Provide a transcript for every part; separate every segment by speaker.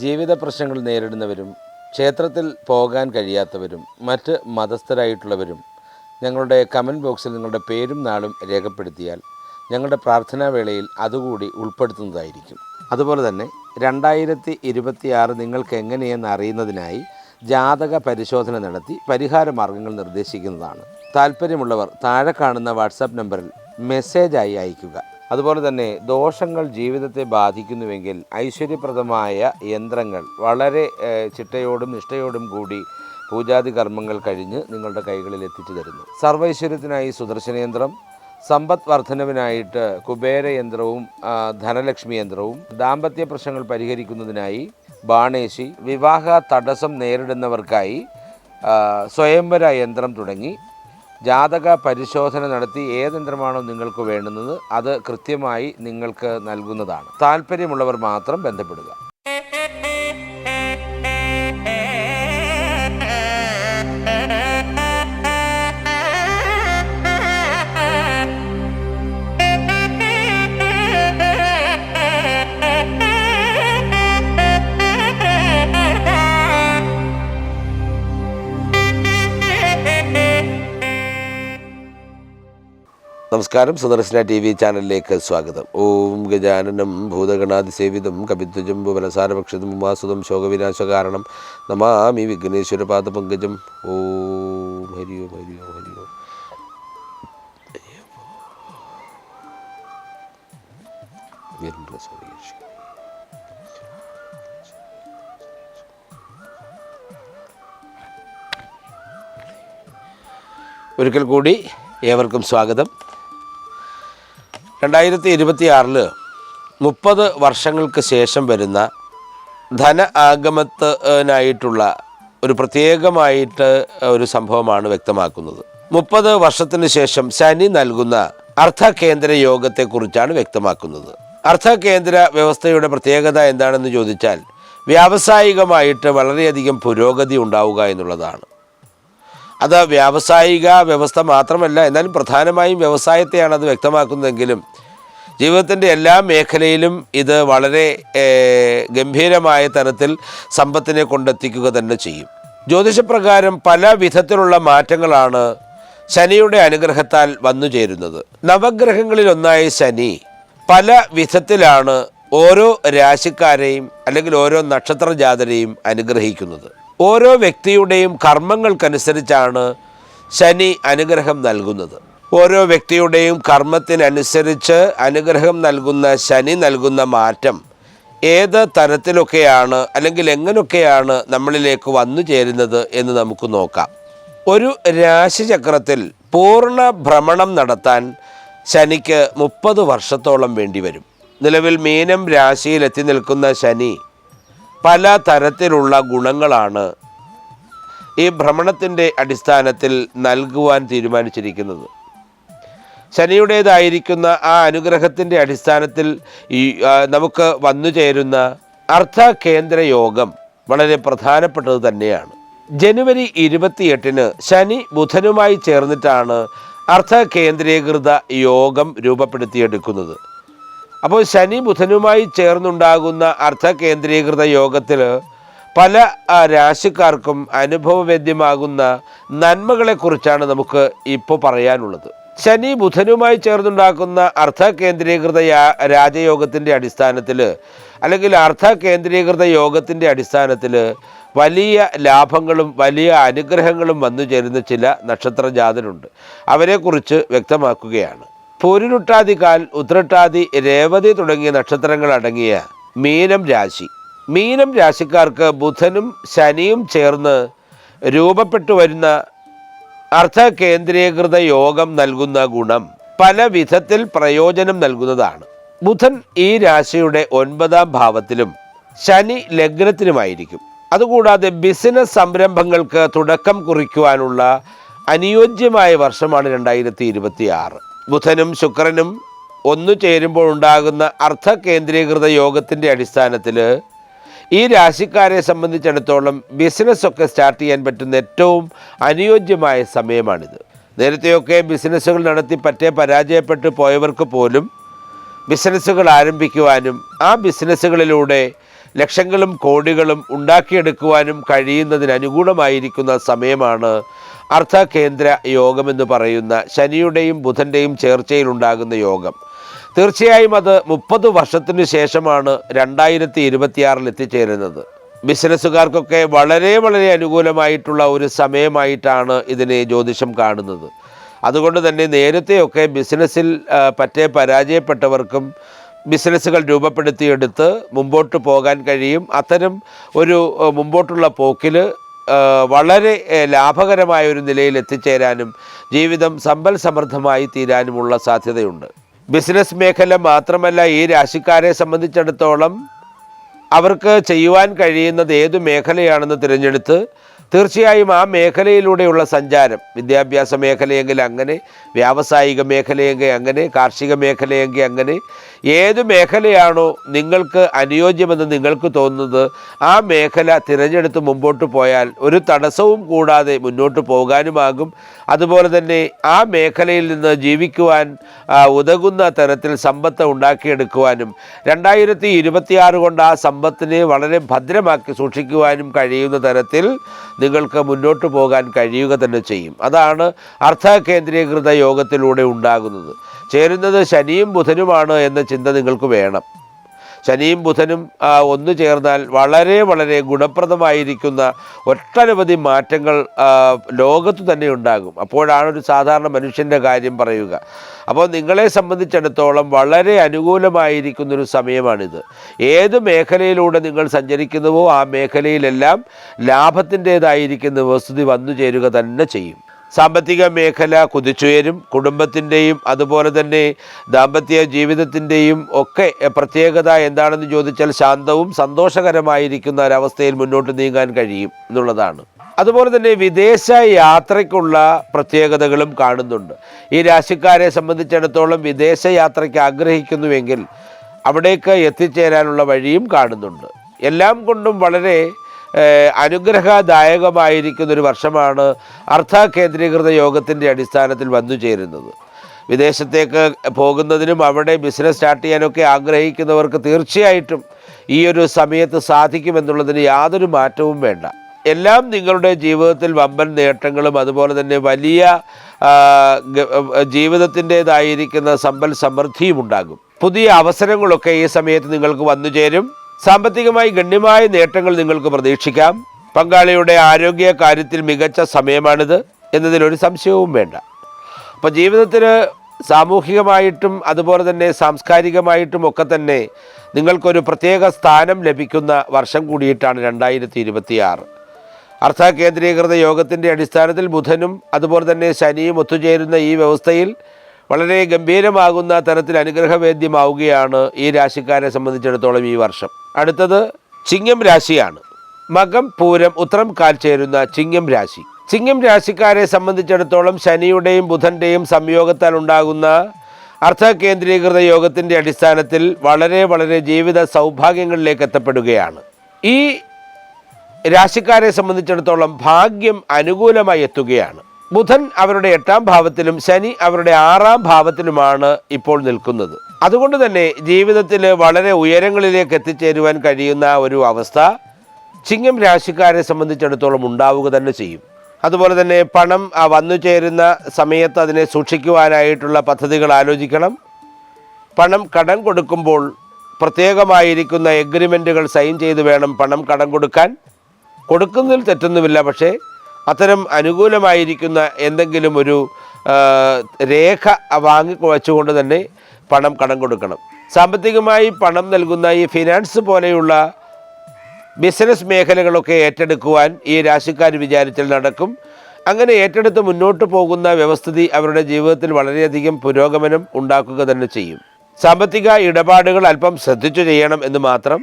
Speaker 1: ജീവിത പ്രശ്നങ്ങൾ നേരിടുന്നവരും ക്ഷേത്രത്തിൽ പോകാൻ കഴിയാത്തവരും മറ്റ് മതസ്ഥരായിട്ടുള്ളവരും ഞങ്ങളുടെ കമന്റ് ബോക്സിൽ നിങ്ങളുടെ പേരും നാളും രേഖപ്പെടുത്തിയാൽ ഞങ്ങളുടെ പ്രാർത്ഥനാ വേളയിൽ അതുകൂടി ഉൾപ്പെടുത്തുന്നതായിരിക്കും. അതുപോലെ തന്നെ രണ്ടായിരത്തി ഇരുപത്തിയാറ് നിങ്ങൾക്ക് എങ്ങനെയെന്ന് അറിയുന്നതിനായി ജാതക പരിശോധന നടത്തി പരിഹാര മാർഗങ്ങൾ നിർദ്ദേശിക്കുന്നതാണ്. താല്പര്യമുള്ളവർ താഴെ കാണുന്ന വാട്സാപ്പ് നമ്പറിൽ മെസ്സേജായി അയയ്ക്കുക. അതുപോലെ തന്നെ ദോഷങ്ങൾ ജീവിതത്തെ ബാധിക്കുന്നുവെങ്കിൽ ഐശ്വര്യപ്രദമായ യന്ത്രങ്ങൾ വളരെ ചിട്ടയോടും നിഷ്ഠയോടും കൂടി പൂജാതി കർമ്മങ്ങൾ കഴിഞ്ഞ് നിങ്ങളുടെ കൈകളിൽ എത്തിച്ചു തരുന്നു. സർവൈശ്വര്യത്തിനായി സുദർശനയന്ത്രം സമ്പദ് വർധനവിനായിട്ട് കുബേരയന്ത്രവും ധനലക്ഷ്മി യന്ത്രവും ദാമ്പത്യ പ്രശ്നങ്ങൾ പരിഹരിക്കുന്നതിനായി ബാണേശി വിവാഹ തടസ്സം നേരിടുന്നവർക്കായി സ്വയംവര യന്ത്രം തുടങ്ങി ജാതക പരിശോധന നടത്തി ഏത് യന്ത്രമാണോ നിങ്ങൾക്ക് വേണ്ടുന്നത് അത് കൃത്യമായി നിങ്ങൾക്ക് നൽകുന്നതാണ്. താല്പര്യമുള്ളവർ മാത്രം ബന്ധപ്പെടുക. നമസ്കാരം. സുദർശന ടി വി ചാനലിലേക്ക് സ്വാഗതം. ഓം ഗജാനനം ഭൂതഗണാതിസേവിതം കവിത്വജംബു ഭുവനസാരഭക്ഷിതം ഉമാസുതം ശോകവിനാശകാരണം നമാമി വിഘ്നേശ്വര പാദപങ്കജം ഓം ഹരി ഓം ഹരി ഓം ഹരി ഓം. ഒരിക്കൽ കൂടി ഏവർക്കും സ്വാഗതം. രണ്ടായിരത്തി ഇരുപത്തി ആറിൽ മുപ്പത് വർഷങ്ങൾക്ക് ശേഷം വരുന്ന ധന ആഗമത്തിനായിട്ടുള്ള ഒരു പ്രത്യേകമായിട്ട് ഒരു സംഭവമാണ് വ്യക്തമാക്കുന്നത്. മുപ്പത് വർഷത്തിന് ശേഷം ശനി നൽകുന്ന അർത്ഥകേന്ദ്ര യോഗത്തെക്കുറിച്ചാണ് വ്യക്തമാക്കുന്നത്. അർദ്ധകേന്ദ്ര വ്യവസ്ഥയുടെ പ്രത്യേകത എന്താണെന്ന് ചോദിച്ചാൽ വ്യാവസായികമായിട്ട് വളരെയധികം പുരോഗതി ഉണ്ടാവുക എന്നുള്ളതാണ്. അത് വ്യാവസായിക വ്യവസ്ഥ മാത്രമല്ല എന്നാലും പ്രധാനമായും വ്യവസായത്തെയാണ് അത് വ്യക്തമാക്കുന്നതെങ്കിലും ജീവിതത്തിന്റെ എല്ലാ മേഖലയിലും ഇത് വളരെ ഗംഭീരമായ തരത്തിൽ സമ്പത്തിനെ കൊണ്ടെത്തിക്കുക തന്നെ ചെയ്യും. ജ്യോതിഷപ്രകാരം പല വിധത്തിലുള്ള മാറ്റങ്ങളാണ് ശനിയുടെ അനുഗ്രഹത്താൽ വന്നു ചേരുന്നത്. നവഗ്രഹങ്ങളിലൊന്നായ ശനി പല വിധത്തിലാണ് ഓരോ രാശിക്കാരെയും അല്ലെങ്കിൽ ഓരോ നക്ഷത്ര ജാതരെയും അനുഗ്രഹിക്കുന്നത്. ഓരോ വ്യക്തിയുടെയും കർമ്മങ്ങൾക്കനുസരിച്ചാണ് ശനി അനുഗ്രഹം നൽകുന്നത്. ഓരോ വ്യക്തിയുടെയും കർമ്മത്തിനനുസരിച്ച് അനുഗ്രഹം നൽകുന്ന ശനി നൽകുന്ന മാറ്റം ഏത് തരത്തിലൊക്കെയാണ് അല്ലെങ്കിൽ എങ്ങനെയൊക്കെയാണ് നമ്മളിലേക്ക് വന്നു ചേരുന്നത് എന്ന് നമുക്ക് നോക്കാം. ഒരു രാശിചക്രത്തിൽ പൂർണ ഭ്രമണം നടത്താൻ ശനിക്ക് മുപ്പത് വർഷത്തോളം വേണ്ടി വരും നിലവിൽ മീനം രാശിയിൽ എത്തി നിൽക്കുന്ന ശനി പല തരത്തിലുള്ള ഗുണങ്ങളാണ് ഈ ഭ്രമണത്തിന്റെ അടിസ്ഥാനത്തിൽ നൽകുവാൻ തീരുമാനിച്ചിരിക്കുന്നത്. ശനിയുടേതായിരിക്കുന്ന ആ അനുഗ്രഹത്തിന്റെ അടിസ്ഥാനത്തിൽ ഈ നമുക്ക് വന്നു ചേരുന്ന അർത്ഥ കേന്ദ്ര യോഗം വളരെ പ്രധാനപ്പെട്ടത് തന്നെയാണ്. ജനുവരി ഇരുപത്തിയെട്ടിന് ശനി ബുധനുമായി ചേർന്നിട്ടാണ് അർത്ഥ കേന്ദ്രീകൃത യോഗം രൂപപ്പെടുത്തിയെടുക്കുന്നത്. അപ്പോൾ ശനി ബുധനുമായി ചേർന്നുണ്ടാകുന്ന അർത്ഥ കേന്ദ്രീകൃത യോഗത്തിൽ പല രാശിക്കാർക്കും അനുഭവവേദ്യമാകുന്ന നന്മകളെക്കുറിച്ചാണ് നമുക്ക് ഇപ്പോൾ പറയാനുള്ളത്. ശനി ബുധനുമായി ചേർന്നുണ്ടാക്കുന്ന അർത്ഥ കേന്ദ്രീകൃത രാജയോഗത്തിന്റെ അടിസ്ഥാനത്തിൽ അല്ലെങ്കിൽ അർത്ഥ കേന്ദ്രീകൃത യോഗത്തിന്റെ അടിസ്ഥാനത്തിൽ വലിയ ലാഭങ്ങളും വലിയ അനുഗ്രഹങ്ങളും വന്നു ചേരുന്ന ചില നക്ഷത്ര ജാതരുണ്ട് അവരെക്കുറിച്ച് വ്യക്തമാക്കുകയാണ്. പൂരിരുട്ടാതി കാൽ ഉത്രട്ടാതി രേവതി തുടങ്ങിയ നക്ഷത്രങ്ങൾ അടങ്ങിയ മീനം രാശി. മീനം രാശിക്കാർക്ക് ബുധനും ശനിയും ചേർന്ന് രൂപപ്പെട്ടു വരുന്ന അർത്ഥകേന്ദ്രീകൃത യോഗം നൽകുന്ന ഗുണം പല വിധത്തിൽ പ്രയോജനം നൽകുന്നതാണ്. ബുധൻ ഈ രാശിയുടെ ഒൻപതാം ഭാവത്തിലും ശനി ലഗ്നത്തിലുമായിരിക്കും. അതുകൂടാതെ ബിസിനസ് സംരംഭങ്ങൾക്ക് തുടക്കം കുറിക്കുവാനുള്ള അനുയോജ്യമായ വർഷമാണ് രണ്ടായിരത്തി ഇരുപത്തി ആറ് ബുധനും ശുക്രനും ഒന്നു ചേരുമ്പോൾ ഉണ്ടാകുന്ന അർത്ഥ കേന്ദ്രീകൃത യോഗത്തിന്റെ അടിസ്ഥാനത്തിൽ ഈ രാശിക്കാരെ സംബന്ധിച്ചിടത്തോളം ബിസിനസ്സൊക്കെ സ്റ്റാർട്ട് ചെയ്യാൻ പറ്റുന്ന ഏറ്റവും അനുയോജ്യമായ സമയമാണിത്. നേരത്തെയൊക്കെ ബിസിനസ്സുകൾ നടത്തി പറ്റേ പരാജയപ്പെട്ടു പോയവർക്ക് പോലും ബിസിനസ്സുകൾ ആരംഭിക്കുവാനും ആ ബിസിനസ്സുകളിലൂടെ ലക്ഷങ്ങളും കോടികളും ഉണ്ടാക്കിയെടുക്കുവാനും കഴിയുന്നതിന് അനുകൂലമായിരിക്കുന്ന സമയമാണ് അർദ്ധകേന്ദ്ര യോഗമെന്ന് പറയുന്ന ശനിയുടെയും ബുധന്റെയും ചേർച്ചയിലുണ്ടാകുന്ന യോഗം. തീർച്ചയായും അത് മുപ്പത് വർഷത്തിന് ശേഷമാണ് രണ്ടായിരത്തി ഇരുപത്തിയാറിൽ എത്തിച്ചേരുന്നത്. ബിസിനസ്സുകാർക്കൊക്കെ വളരെ വളരെ അനുകൂലമായിട്ടുള്ള ഒരു സമയമായിട്ടാണ് ഇതിനെ ജ്യോതിഷം കാണുന്നത്. അതുകൊണ്ട് തന്നെ നേരത്തെയൊക്കെ ബിസിനസ്സിൽ പറ്റേ പരാജയപ്പെട്ടവർക്കും ബിസിനസ്സുകൾ രൂപപ്പെടുത്തിയെടുത്ത് മുമ്പോട്ട് പോകാൻ കഴിയും. അത്തരം ഒരു മുമ്പോട്ടുള്ള പോക്കിൽ വളരെ ലാഭകരമായ ഒരു നിലയിൽ എത്തിച്ചേരാനും ജീവിതം സമ്പൽ സമൃദ്ധമായി തീരാനുമുള്ള സാധ്യതയുണ്ട്. ബിസിനസ് മേഖല മാത്രമല്ല ഈ രാശിക്കാരെ സംബന്ധിച്ചിടത്തോളം അവർക്ക് ചെയ്യുവാൻ കഴിയുന്നത് ഏതു മേഖലയാണെന്ന് തിരഞ്ഞെടുത്ത് തീർച്ചയായും ആ മേഖലയിലൂടെയുള്ള സഞ്ചാരം വിദ്യാഭ്യാസ മേഖലയെങ്കിൽ അങ്ങനെ വ്യാവസായിക മേഖലയെങ്കിൽ അങ്ങനെ കാർഷിക മേഖലയെങ്കിൽ അങ്ങനെ ഏത് മേഖലയാണോ നിങ്ങൾക്ക് അനുയോജ്യമെന്ന് നിങ്ങൾക്ക് തോന്നുന്നത് ആ മേഖല തിരഞ്ഞെടുത്ത് മുമ്പോട്ട് പോയാൽ ഒരു തടസ്സവും കൂടാതെ മുന്നോട്ട് പോകാനുമാകും. അതുപോലെ തന്നെ ആ മേഖലയിൽ നിന്ന് ജീവിക്കുവാൻ ഉതകുന്ന തരത്തിൽ സമ്പത്ത് ഉണ്ടാക്കിയെടുക്കുവാനും രണ്ടായിരത്തി ഇരുപത്തിയാറ് കൊണ്ട് ആ സമ്പത്തിനെ വളരെ ഭദ്രമാക്കി സൂക്ഷിക്കുവാനും കഴിയുന്ന തരത്തിൽ നിങ്ങൾക്ക് മുന്നോട്ട് പോകാൻ കഴിയുക തന്നെ ചെയ്യും. അതാണ് അർത്ഥ കേന്ദ്രീകൃത യോഗത്തിലൂടെ ഉണ്ടാകുന്നത്. ചേരുന്നത് ശനിയും ബുധനുമാണ് എന്ന ചിന്ത നിങ്ങൾക്ക് വേണം. ശനിയും ബുധനും ഒന്നു ചേർന്നാൽ വളരെ വളരെ ഗുണപ്രദമായിരിക്കുന്ന ഒട്ടനവധി മാറ്റങ്ങൾ ലോകത്ത് തന്നെ ഉണ്ടാകും. അപ്പോഴാണ് ഒരു സാധാരണ മനുഷ്യന്റെ കാര്യം പറയുക. അപ്പോൾ നിങ്ങളെ സംബന്ധിച്ചിടത്തോളം വളരെ അനുകൂലമായിരിക്കുന്നൊരു സമയമാണിത്. ഏത് മേഖലയിലൂടെ നിങ്ങൾ സഞ്ചരിക്കുന്നുവോ ആ മേഖലയിലെല്ലാം ലാഭത്തിന്റേതായിരിക്കുന്ന വസ്തുതി വന്നു ചേരുക തന്നെ ചെയ്യും. സാമ്പത്തിക മേഖല കുതിച്ചുയരും. കുടുംബത്തിന്റെയും അതുപോലെ തന്നെ ദാമ്പത്യ ജീവിതത്തിന്റെയും ഒക്കെ പ്രത്യേകത എന്താണെന്ന് ചോദിച്ചാൽ ശാന്തവും സന്തോഷകരമായിരിക്കുന്ന ഒരവസ്ഥയിൽ മുന്നോട്ട് നീങ്ങാൻ കഴിയും എന്നുള്ളതാണ്. അതുപോലെ തന്നെ വിദേശ യാത്രയ്ക്കുള്ള പ്രത്യേകതകളും കാണുന്നുണ്ട്. ഈ രാശിക്കാരെ സംബന്ധിച്ചിടത്തോളം വിദേശ യാത്രയ്ക്ക് ആഗ്രഹിക്കുന്നുവെങ്കിൽ അവിടേക്ക് എത്തിച്ചേരാനുള്ള വഴിയും കാണുന്നുണ്ട്. എല്ലാം കൊണ്ടും വളരെ അനുഗ്രഹദായകമായിരിക്കുന്ന ഒരു വർഷമാണ് അർത്ഥ കേന്ദ്രീകൃത യോഗത്തിന്റെ അടിസ്ഥാനത്തിൽ വന്നു ചേരുന്നത്. വിദേശത്തേക്ക് പോകുന്നതിനും അവിടെ ബിസിനസ് സ്റ്റാർട്ട് ചെയ്യാനൊക്കെ ആഗ്രഹിക്കുന്നവർക്ക് തീർച്ചയായിട്ടും ഈ ഒരു സമയത്ത് സാധിക്കുമെന്നുള്ളതിന് യാതൊരു മാറ്റവും വേണ്ട. എല്ലാം നിങ്ങളുടെ ജീവിതത്തിൽ വമ്പൻ നേട്ടങ്ങളും അതുപോലെ തന്നെ വലിയ ജീവിതത്തിന്റേതായിരിക്കുന്ന സമ്പൽ സമൃദ്ധിയും ഉണ്ടാകും. പുതിയ അവസരങ്ങളൊക്കെ ഈ സമയത്ത് നിങ്ങൾക്ക് വന്നു ചേരും. സാമ്പത്തികമായി ഗണ്യമായ നേട്ടങ്ങൾ നിങ്ങൾക്ക് പ്രതീക്ഷിക്കാം. പങ്കാളിയുടെ ആരോഗ്യ കാര്യത്തിൽ മികച്ച സമയമാണിത് എന്നതിലൊരു സംശയവും വേണ്ട. അപ്പോൾ ജീവിതത്തിന് സാമൂഹികമായിട്ടും അതുപോലെ തന്നെ സാംസ്കാരികമായിട്ടും ഒക്കെ തന്നെ നിങ്ങൾക്കൊരു പ്രത്യേക സ്ഥാനം ലഭിക്കുന്ന വർഷം കൂടിയിട്ടാണ് രണ്ടായിരത്തി ഇരുപത്തിയാറ് അർത്ഥ കേന്ദ്രീകൃത യോഗത്തിന്റെ അടിസ്ഥാനത്തിൽ ബുധനും അതുപോലെ തന്നെ ശനിയും ഒത്തുചേരുന്ന ഈ വ്യവസ്ഥയിൽ വളരെ ഗംഭീരമാകുന്ന തരത്തിൽ അനുഗ്രഹവേദ്യമാവുകയാണ് ഈ രാശിക്കാരെ സംബന്ധിച്ചിടത്തോളം ഈ വർഷം. അടുത്തത് ചിങ്ങം രാശിയാണ്. മകം പൂരം ഉത്രം കാൽ ചേരുന്ന ചിങ്ങം രാശി. ചിങ്ങം രാശിക്കാരെ സംബന്ധിച്ചിടത്തോളം ശനിയുടെയും ബുധന്റെയും സംയോഗത്താൽ ഉണ്ടാകുന്ന അർത്ഥ കേന്ദ്രീകൃത യോഗത്തിന്റെ അടിസ്ഥാനത്തിൽ വളരെ വളരെ ജീവിത സൗഭാഗ്യങ്ങളിലേക്ക് എത്തപ്പെടുകയാണ്. ഈ രാശിക്കാരെ സംബന്ധിച്ചിടത്തോളം ഭാഗ്യം അനുകൂലമായി എത്തുകയാണ്. ബുധൻ അവരുടെ എട്ടാം ഭാവത്തിലും ശനി അവരുടെ ആറാം ഭാവത്തിലുമാണ് ഇപ്പോൾ നിൽക്കുന്നത്. അതുകൊണ്ട് തന്നെ ജീവിതത്തിൽ വളരെ ഉയരങ്ങളിലേക്ക് എത്തിച്ചേരുവാൻ കഴിയുന്ന ഒരു അവസ്ഥ ചിങ്ങം രാശിക്കാരെ സംബന്ധിച്ചിടത്തോളം ഉണ്ടാവുക തന്നെ ചെയ്യും. അതുപോലെ തന്നെ പണം വന്നു ചേരുന്ന സമയത്ത് അതിനെ സൂക്ഷിക്കുവാനായിട്ടുള്ള പദ്ധതികൾ ആലോചിക്കണം. പണം കടം കൊടുക്കുമ്പോൾ പ്രത്യേകമായിരിക്കുന്ന എഗ്രിമെന്റുകൾ സൈൻ ചെയ്ത് വേണം പണം കടം കൊടുക്കാൻ. കൊടുക്കുന്നതിൽ തെറ്റൊന്നുമില്ല പക്ഷേ അത്തരം അനുകൂലമായിരിക്കുന്ന എന്തെങ്കിലും ഒരു രേഖ വാങ്ങി വച്ചുകൊണ്ട് തന്നെ പണം കടം കൊടുക്കണം. സാമ്പത്തികമായി പണം നൽകുന്ന ഈ ഫിനാൻസ് പോലെയുള്ള ബിസിനസ് മേഖലകളൊക്കെ ഏറ്റെടുക്കുവാൻ ഈ രാശിക്കാർ വിചാരിച്ചാൽ നടക്കും അങ്ങനെ ഏറ്റെടുത്ത് മുന്നോട്ട് പോകുന്ന വ്യവസ്ഥിതി അവരുടെ ജീവിതത്തിൽ വളരെയധികം പുരോഗമനം ഉണ്ടാക്കുക തന്നെ ചെയ്യും. സാമ്പത്തിക ഇടപാടുകൾ അല്പം ശ്രദ്ധിച്ചു ചെയ്യണം എന്ന് മാത്രം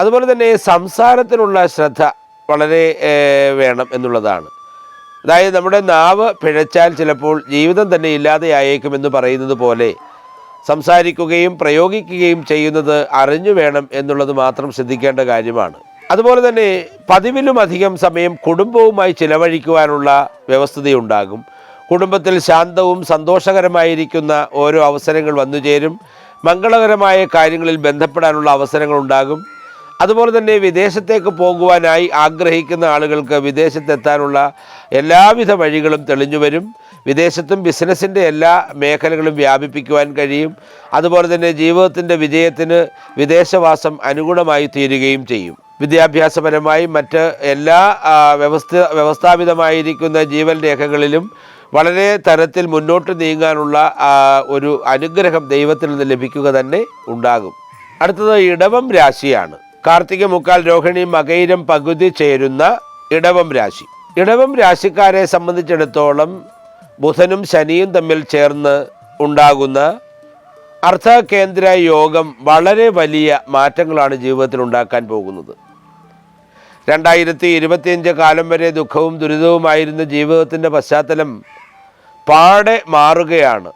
Speaker 1: അതുപോലെ തന്നെ സംസാരത്തിനുള്ള ശ്രദ്ധ വളരെ വേണം എന്നുള്ളതാണ്. അതായത് നമ്മുടെ നാവ് പിഴച്ചാൽ ചിലപ്പോൾ ജീവിതം തന്നെ ഇല്ലാതെയായേക്കുമെന്ന് പറയുന്നത് പോലെ സംസാരിക്കുകയും പ്രയോഗിക്കുകയും ചെയ്യുന്നത് അറിഞ്ഞു വേണം എന്നുള്ളത് മാത്രം ശ്രദ്ധിക്കേണ്ട കാര്യമാണ്. അതുപോലെ തന്നെ പതിവിലും അധികം സമയം കുടുംബവുമായി ചിലവഴിക്കുവാനുള്ള വ്യവസ്ഥതയുണ്ടാകും. കുടുംബത്തിൽ ശാന്തവും സന്തോഷകരമായിരിക്കുന്ന ഓരോ അവസരങ്ങൾ വന്നുചേരും. മംഗളകരമായ കാര്യങ്ങളിൽ ബന്ധപ്പെടാനുള്ള അവസരങ്ങൾ ഉണ്ടാകും അതുപോലെ തന്നെ വിദേശത്തേക്ക് പോകുവാനായി ആഗ്രഹിക്കുന്ന ആളുകൾക്ക് വിദേശത്തെത്താനുള്ള എല്ലാവിധ വഴികളും തെളിഞ്ഞു വരും. വിദേശത്തും ബിസിനസ്സിന്റെ എല്ലാ മേഖലകളും വ്യാപിപ്പിക്കുവാൻ കഴിയും. അതുപോലെ തന്നെ ജീവിതത്തിന്റെ വിജയത്തിന് വിദേശവാസം അനുകൂലമായി തീരുകയും ചെയ്യും. വിദ്യാഭ്യാസപരമായി മറ്റ് എല്ലാ വ്യവസ്ഥ വ്യവസ്ഥാപിതമായിരിക്കുന്ന ജീവൻ രേഖകളിലും വളരെ തരത്തിൽ മുന്നോട്ട് നീങ്ങാനുള്ള ഒരു അനുഗ്രഹം ദൈവത്തിൽ നിന്ന് ലഭിക്കുക തന്നെ ഉണ്ടാകും. അടുത്തത് ഇടവം രാശിയാണ്. കാർത്തിക മുക്കാൽ രോഹിണി മകയിരം പകുതി ചേരുന്ന ഇടവം രാശി. ഇടവം രാശിക്കാരെ സംബന്ധിച്ചിടത്തോളം ബുധനും ശനിയും തമ്മിൽ ചേർന്ന് ഉണ്ടാകുന്ന അർദ്ധകേന്ദ്ര യോഗം വളരെ വലിയ മാറ്റങ്ങളാണ് ജീവിതത്തിൽ ഉണ്ടാക്കാൻ പോകുന്നത്. രണ്ടായിരത്തി ഇരുപത്തിയഞ്ച് കാലം വരെ ദുഃഖവും ദുരിതവുമായിരുന്ന ജീവിതത്തിന്റെ പശ്ചാത്തലം പാടെ മാറുകയാണ്.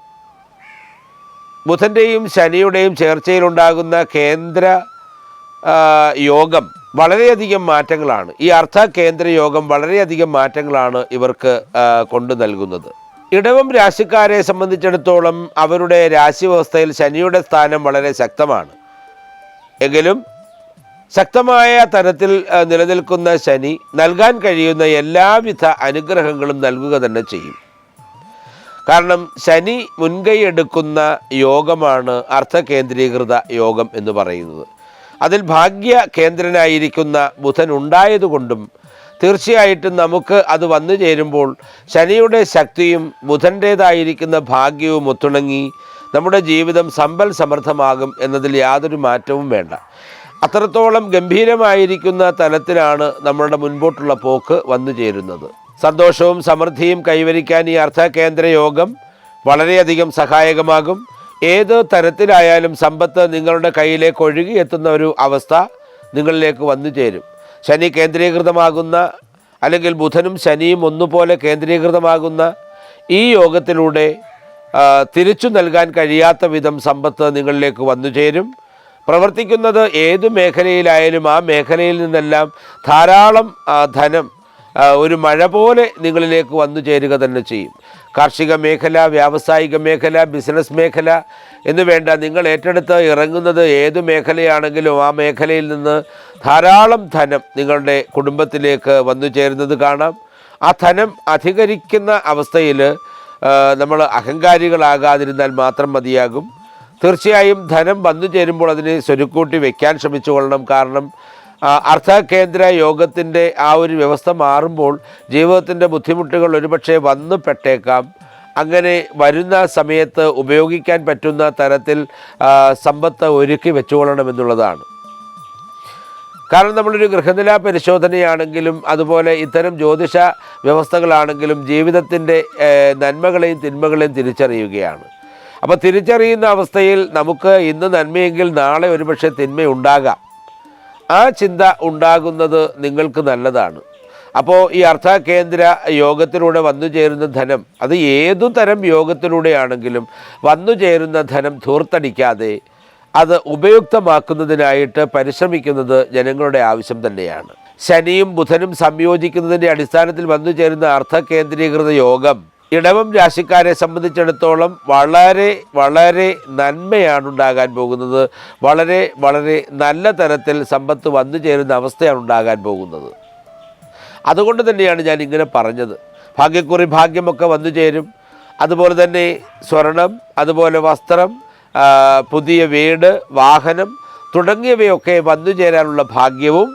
Speaker 1: ബുധന്റെയും ശനിയുടെയും ചേർച്ചയിലുണ്ടാകുന്ന കേന്ദ്ര യോഗം വളരെയധികം മാറ്റങ്ങളാണ്. ഈ അർത്ഥ കേന്ദ്ര യോഗം വളരെയധികം മാറ്റങ്ങളാണ് ഇവർക്ക് കൊണ്ടു നൽകുന്നത്. ഇടവം രാശിക്കാരെ സംബന്ധിച്ചിടത്തോളം അവരുടെ രാശിവ്യവസ്ഥയിൽ ശനിയുടെ സ്ഥാനം വളരെ ശക്തമാണ്. എങ്കിലും ശക്തമായ തരത്തിൽ നിലനിൽക്കുന്ന ശനി നൽകാൻ കഴിയുന്ന എല്ലാവിധ അനുഗ്രഹങ്ങളും നൽകുക തന്നെ ചെയ്യും. കാരണം ശനി മുൻകൈ എടുക്കുന്ന യോഗമാണ് അർത്ഥ കേന്ദ്രീകൃത യോഗം എന്ന് പറയുന്നത്. അതിൽ ഭാഗ്യ കേന്ദ്രനായിരിക്കുന്ന ബുധൻ ഉണ്ടായതുകൊണ്ടും തീർച്ചയായിട്ടും നമുക്ക് അത് വന്നു ചേരുമ്പോൾ ശനിയുടെ ശക്തിയും ബുധന്റേതായിരിക്കുന്ന ഭാഗ്യവും ഒത്തുണങ്ങി നമ്മുടെ ജീവിതം സമ്പൽ സമൃദ്ധമാകും എന്നതിൽ യാതൊരു മാറ്റവും വേണ്ട. അത്രത്തോളം ഗംഭീരമായിരിക്കുന്ന തലത്തിലാണ് നമ്മളുടെ മുൻപോട്ടുള്ള പോക്ക് വന്നു ചേരുന്നത്. സന്തോഷവും സമൃദ്ധിയും കൈവരിക്കാൻ ഈ അർത്ഥ കേന്ദ്ര യോഗം വളരെയധികം സഹായകമാകും. ഏത് തരത്തിലായാലും സമ്പത്ത് നിങ്ങളുടെ കയ്യിലേക്ക് ഒഴുകിയെത്തുന്ന ഒരു അവസ്ഥ നിങ്ങളിലേക്ക് വന്നു ചേരും. ശനി കേന്ദ്രീകൃതമാകുന്ന അല്ലെങ്കിൽ ബുധനും ശനിയും ഒന്നുപോലെ കേന്ദ്രീകൃതമാകുന്ന ഈ യോഗത്തിലൂടെ തിരിച്ചു നൽകാൻ കഴിയാത്ത വിധം സമ്പത്ത് നിങ്ങളിലേക്ക് വന്നു ചേരും. പ്രവർത്തിക്കുന്നത് ഏത് മേഖലയിലായാലും ആ മേഖലയിൽ നിന്നെല്ലാം ധാരാളം ധനം ഒരു മഴ പോലെ നിങ്ങളിലേക്ക് വന്നു ചേരുക തന്നെ ചെയ്യും. കാർഷിക മേഖല വ്യാവസായിക മേഖല ബിസിനസ് മേഖല എന്ന് വേണ്ട. നിങ്ങൾ ഏറ്റെടുത്ത് ഇറങ്ങുന്നത് ഏത് മേഖലയാണെങ്കിലും ആ മേഖലയിൽ നിന്ന് ധാരാളം ധനം നിങ്ങളുടെ കുടുംബത്തിലേക്ക് വന്നു ചേരുന്നത് കാണാം. ആ ധനം അധികരിക്കുന്ന അവസ്ഥയിൽ നമ്മൾ അഹങ്കാരികളാകാതിരുന്നാൽ മാത്രം മതിയാകും. തീർച്ചയായും ധനം വന്നു ചേരുമ്പോൾ അതിനെ സ്വരുക്കൂട്ടി വെക്കാൻ ശ്രമിച്ചു കൊള്ളണം കാരണം അർത്ഥകേന്ദ്ര യോഗത്തിന്റെ ആ ഒരു വ്യവസ്ഥ മാറുമ്പോൾ ജീവിതത്തിന്റെ ബുദ്ധിമുട്ടുകൾ ഒരുപക്ഷെ വന്നു പെട്ടേക്കാം. അങ്ങനെ വരുന്ന സമയത്ത് ഉപയോഗിക്കാൻ പറ്റുന്ന തരത്തിൽ സമ്പത്ത് ഒരുക്കി വെച്ചുകൊള്ളണമെന്നുള്ളതാണ് കാരണം നമ്മളൊരു ഗൃഹനില പരിശോധനയാണെങ്കിലും അതുപോലെ ഇത്തരം ജ്യോതിഷ വ്യവസ്ഥകളാണെങ്കിലും ജീവിതത്തിന്റെ നന്മകളെയും തിന്മകളെയും തിരിച്ചറിയുകയാണ്. അപ്പോൾ തിരിച്ചറിയുന്ന അവസ്ഥയിൽ നമുക്ക് ഇന്ന് നന്മയെങ്കിൽ നാളെ ഒരുപക്ഷെ തിന്മയുണ്ടാകാം. ആ ചിന്ത ഉണ്ടാകുന്നത് നിങ്ങൾക്ക് നല്ലതാണ്. അപ്പോൾ ഈ അർത്ഥ കേന്ദ്ര യോഗത്തിലൂടെ വന്നു ചേരുന്ന ധനം അത് ഏതു തരം യോഗത്തിലൂടെയാണെങ്കിലും വന്നു ചേരുന്ന ധനം ധൂർത്തടിക്കാതെ അത് ഉപയുക്തമാക്കുന്നതിനായിട്ട് പരിശ്രമിക്കുന്നത് ജനങ്ങളുടെ ആവശ്യം തന്നെയാണ്. ശനിയും ബുധനും സംയോജിക്കുന്നതിന്റെ അടിസ്ഥാനത്തിൽ വന്നു ചേരുന്ന അർത്ഥ കേന്ദ്രീകൃത യോഗം ഇടവം രാശിക്കാരെ സംബന്ധിച്ചിടത്തോളം വളരെ വളരെ നന്മയാണ് ഉണ്ടാകാൻ പോകുന്നത്. വളരെ വളരെ നല്ല തരത്തിൽ സമ്പത്ത് വന്നു ചേരുന്ന അവസ്ഥയാണ് ഉണ്ടാകാൻ പോകുന്നത്. അതുകൊണ്ട് തന്നെയാണ് ഞാൻ ഇങ്ങനെ പറഞ്ഞത്. ഭാഗ്യക്കുറി ഭാഗ്യമൊക്കെ വന്നു ചേരും. അതുപോലെ തന്നെ സ്വർണം അതുപോലെ വസ്ത്രം പുതിയ വീട് വാഹനം തുടങ്ങിയവയൊക്കെ വന്നു ചേരാനുള്ള ഭാഗ്യവും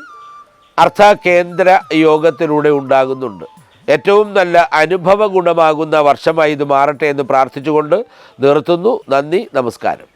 Speaker 1: അർത്ഥ കേന്ദ്ര യോഗത്തിലൂടെ ഉണ്ടാകുന്നുണ്ട്. ഏറ്റവും നല്ല അനുഭവ ഗുണമാകുന്ന വർഷമായി ഇത് മാറട്ടെ എന്ന് പ്രാർത്ഥിച്ചുകൊണ്ട് നിർത്തുന്നു. നന്ദി നമസ്കാരം.